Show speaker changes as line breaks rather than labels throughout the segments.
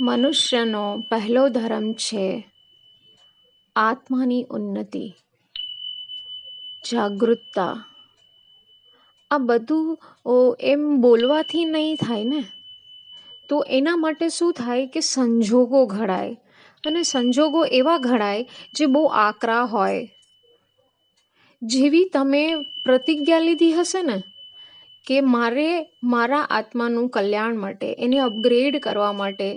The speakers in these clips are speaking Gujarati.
મનુષ્યનો પહેલો ધર્મ છે આત્માની ઉન્નતિ, જાગૃતતા. આ બધું એમ બોલવાથી નહીં થાય ને? તો એના માટે શું થાય કે સંજોગો ઘડાય અને સંજોગો એવા ઘડાય જે બહુ આકરા હોય. જેવી તમે પ્રતિજ્ઞા લીધી હશે ને કે મારે મારા આત્માનું કલ્યાણ માટે, એને અપગ્રેડ કરવા માટે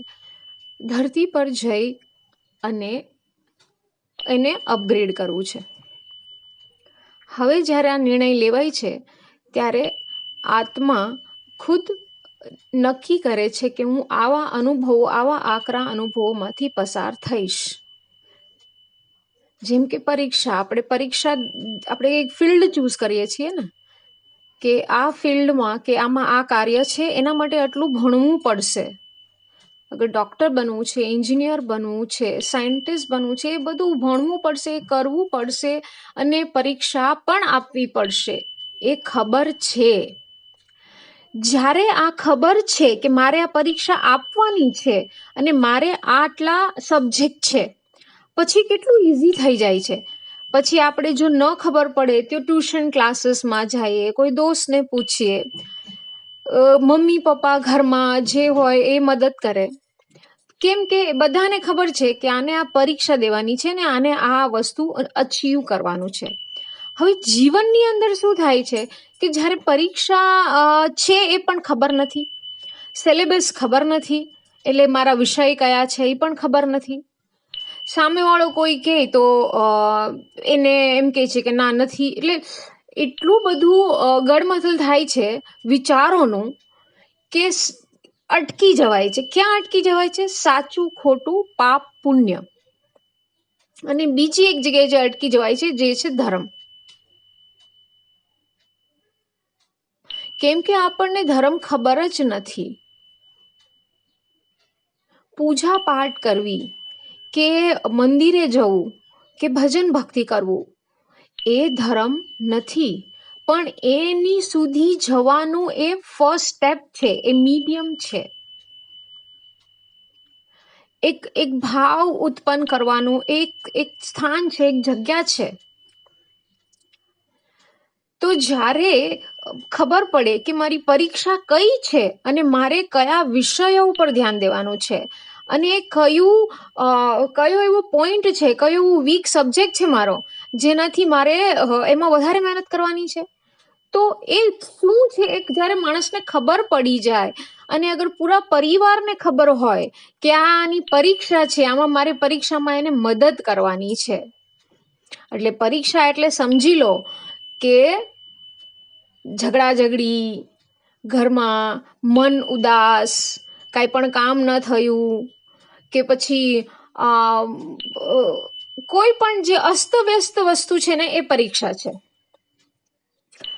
ધરતી પર જઈ અને એને અપગ્રેડ કરવું છે. હવે જ્યારે આ નિર્ણય લેવાય છે, ત્યારે આત્મા ખુદ નક્કી કરે છે કે હું આવા અનુભવો, આવા આકરા અનુભવોમાંથી પસાર થઈશ. જેમ કે પરીક્ષા, આપણે પરીક્ષા, આપણે એક ફિલ્ડ ચૂઝ કરીએ છીએ ને, કે આ ફિલ્ડમાં કે આમાં આ કાર્ય છે, એના માટે આટલું ભણવું પડશે. અગર ડૉક્ટર બનવું છે એન્જિનિયર બનવું છે સાયન્ટિસ્ટ બનવું છે, એ બધું ભણવું પડશે, કરવું પડશે અને પરીક્ષા પણ આપવી પડશે. એ ખબર છે. જ્યારે આ ખબર છે કે મારે આ પરીક્ષા આપવાની છે અને મારે આટલા સબ્જેક્ટ છે, પછી કેટલું ઇઝી થઈ જાય છે. પછી આપણે જો ન ખબર પડે તો ટ્યુશન ક્લાસીસમાં જઈએ, કોઈ દોસ્તને પૂછીએ મમ્મી, પપ્પા ઘરમાં જે હોય એ મદદ કરે. કેમ કે બધાને ખબર છે કે આને આ પરીક્ષા દેવાની છે ને આને આ વસ્તુ અચીવ કરવાનું છે. હવે જીવનની અંદર શું થાય છે કે જ્યારે પરીક્ષા છે એ પણ ખબર નથી સિલેબસ ખબર નથી, એટલે મારા વિષય કયા છે એ પણ ખબર નથી. સામેવાળો કોઈ કહે તો એને એમ કહે છે કે ના નથી, એટલે એટલું બધું ગડમથલ થાય છે વિચારોનું કે અટકી જવાય છે. ક્યાં અટકી જવાય છે? સાચું, ખોટું, પાપ, પુણ્ય. અને બીજી એક જગ્યાએ જે અટકી જવાય છે, જે છે ધર્મ. કેમ કે આપણને ધર્મ ખબર જ નથી. પૂજા પાઠ કરવી કે મંદિરે જવું કે ભજન ભક્તિ કરવું એ ધર્મ નથી. પણ એની સુધી જવાનું એ ફર્સ્ટ સ્ટેપ છે. એ મીડિયમ છે. એક એક ભાવ ઉત્પન્ન કરવાનું, એક એક સ્થાન છે, એક જગ્યા છે. તો જ્યારે ખબર પડે કે મારી પરીક્ષા કઈ છે અને મારે કયા વિષયો ઉપર ધ્યાન દેવાનું છે અને કયું કયો એવો પોઈન્ટ છે, કયો એવો વીક સબ્જેક્ટ છે મારો જેનાથી મારે એમાં વધારે મહેનત કરવાની છે. તો એ શું છે? એક જ્યારે માણસને ખબર પડી જાય અને અગર પૂરા પરિવારને ખબર હોય કે આની પરીક્ષા છે, આમાં મારે પરીક્ષામાં એને મદદ કરવાની છે. એટલે પરીક્ષા એટલે સમજી લો કે ઝઘડા ઝઘડી ઘરમાં મન ઉદાસ, કાંઈ પણ કામ ન થયું કે પછી કોઈ પણ જે અસ્તવ્યસ્ત વસ્તુ છે ને એ પરીક્ષા છે.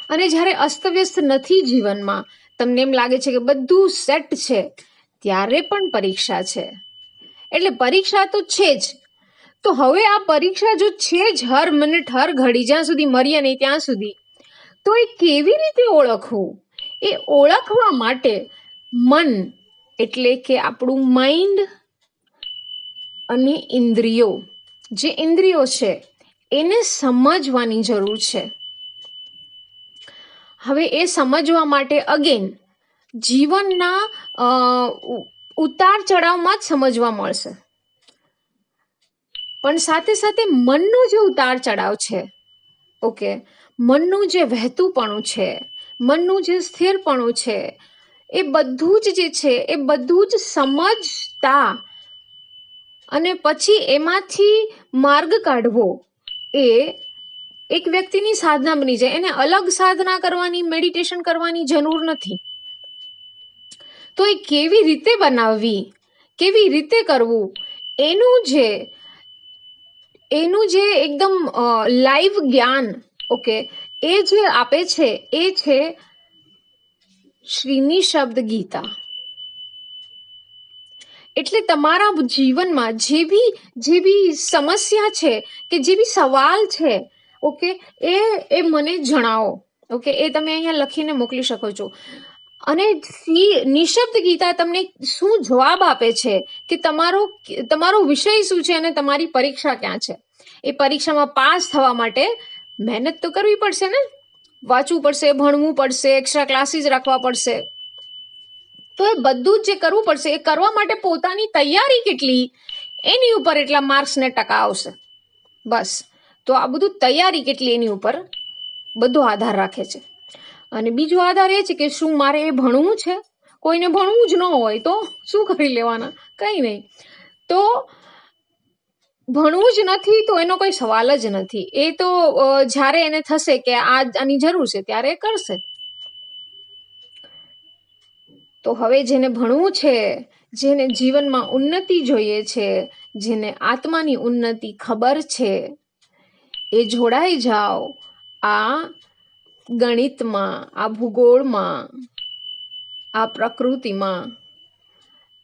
અને જ્યારે અસ્તવ્યસ્ત નથી જીવનમાં, તમને એમ લાગે છે કે બધું સેટ છે, ત્યારે પણ પરીક્ષા છે. એટલે પરીક્ષા તો છે જ. તો હવે આ પરીક્ષા જો છે જ હર મિનિટ, હર ઘડી, જ્યાં સુધી મરીએ નહીં ત્યાં સુધી, તો એ કેવી રીતે ઓળખવું? એ ઓળખવા માટે મન એટલે કે આપણું માઇન્ડ અને ઇન્દ્રિયો જે ઇન્દ્રિયો છે, એને સમજવાની જરૂર છે. હવે એ સમજવા માટે અગેન જીવનના ઉતાર ચઢાવમાં જ સમજવા મળશે. પણ સાથે સાથે મનનું જે ઉતાર ચઢાવ છે, ઓકે, મનનું જે વહેતુંપણું છે, મનનું જે સ્થિરપણું છે, એ બધું જ જે છે, એ બધું જ સમજતા અને પછી એમાંથી માર્ગ કાઢવો એ એક વ્યક્તિની સાધના બની જાય. એને અલગ સાધના કરવાની મેડિટેશન કરવાની જરૂર નથી. તો એ કેવી રીતે બનાવવી, કેવી રીતે કરવું, એનું જે એનું જે એકદમ લાઈવ જ્ઞાન, ઓકે, એ જે આપે છે, એ છે શ્રીની શબ્દ ગીતા એટલે તમારા જીવનમાં જે બી જે બી સમસ્યા છે કે જે બી સવાલ છે, ઓકે, એ એ મને જણાવો, ઓકે, એ તમે અહીંયા લખીને મોકલી શકો છો. અને નિશબ્દ ગીતા તમને શું જવાબ આપે છે કે તમારો તમારો વિષય શું છે અને તમારી પરીક્ષા ક્યાં છે? એ પરીક્ષામાં પાસ થવા માટે મહેનત તો કરવી પડશે ને? વાંચવું પડશે, ભણવું પડશે એક્સ્ટ્રા ક્લાસીસ રાખવા પડશે. તો એ બધું જ જે કરવું પડશે, એ કરવા માટે પોતાની તૈયારી કેટલી? એની ઉપર એટલા માર્ક્સ ને ટકા આવશે. બસ. તો આ બધું તૈયારી કેટલી એની ઉપર? બધો આધાર રાખે છે. અને બીજો આધાર એ છે કે શું મારે એ ભણવું છે? કોઈને ભણવું જ ન હોય તો શું કરી લેવાના? કંઈ નહીં. તો ભણવું જ નથી તો એનો કોઈ સવાલ જ નથી. એ તો જ્યારે એને થશે કે આ આની જરૂર છે, ત્યારે કરશે. તો હવે જેને ભણવું છે, જેને જીવનમાં ઉન્નતિ જોઈએ છે, જેને આત્માની ઉન્નતિ ખબર છે, એ જોડાઈ જાઓ આ ગણિતમાં, આ ભૂગોળમાં, આ પ્રકૃતિમાં.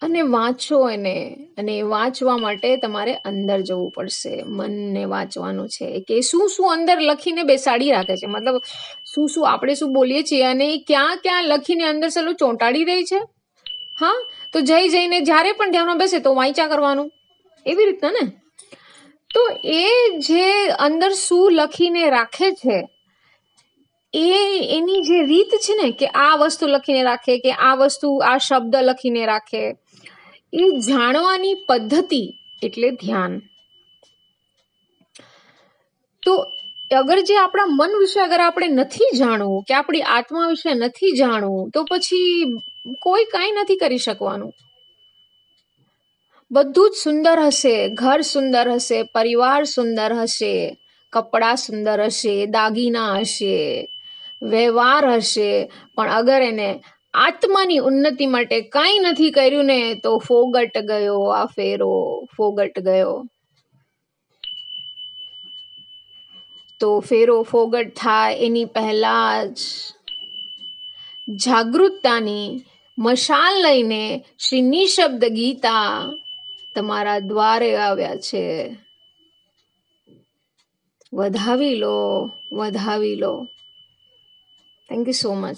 અને વાંચો એને, અને વાંચવા માટે તમારે અંદર જવું પડશે. મનને વાંચવાનું છે. કે શું શું અંદર લખીને બેસાડી રાખે છે? મતલબ શું શું આપણે શું બોલીએ છીએ અને એ ક્યાં ક્યાં લખીને અંદર સેલું ચોંટાડી દે છે? હા, તો જઈ જઈને જ્યારે પણ ધ્યાનમાં બેસે તો વાંચા કરવાનું. એવી રીતના ને? તો એ જે અંદર શું લખીને રાખે છે, એ એની જે રીત છે ને, કે આ વસ્તુ લખીને રાખે, કે આ વસ્તુ, આ શબ્દ લખીને રાખે, એ જાણવાની પદ્ધતિ એટલે ધ્યાન. તો અગર જે આપણા મન વિશે અગર આપણે નથી જાણવું, કે આપણી આત્મા વિશે નથી જાણવું, તો પછી કોઈ કાંઈ નથી કરી શકવાનું. બધું જ સુંદર હશે, ઘર સુંદર હશે, પરિવાર સુંદર હશે, કપડાં સુંદર હશે, દાગીના હશે, વ્યવહાર હશે, પણ અગર એને આત્માની ઉન્નતિ માટે કાંઈ નથી કર્યું ને, તો ફોગટ ગયો આ ફેરો, ફોગટ ગયો. તો ફેરો ફોગટ થાય એની પહેલાં જ. જાગૃતતાની મશાલ લઈને શ્રી નિશબ્દ ગીતા તમારા દ્વારે આવ્યા છે. વધાવી લો વધાવી લો. Thank you so much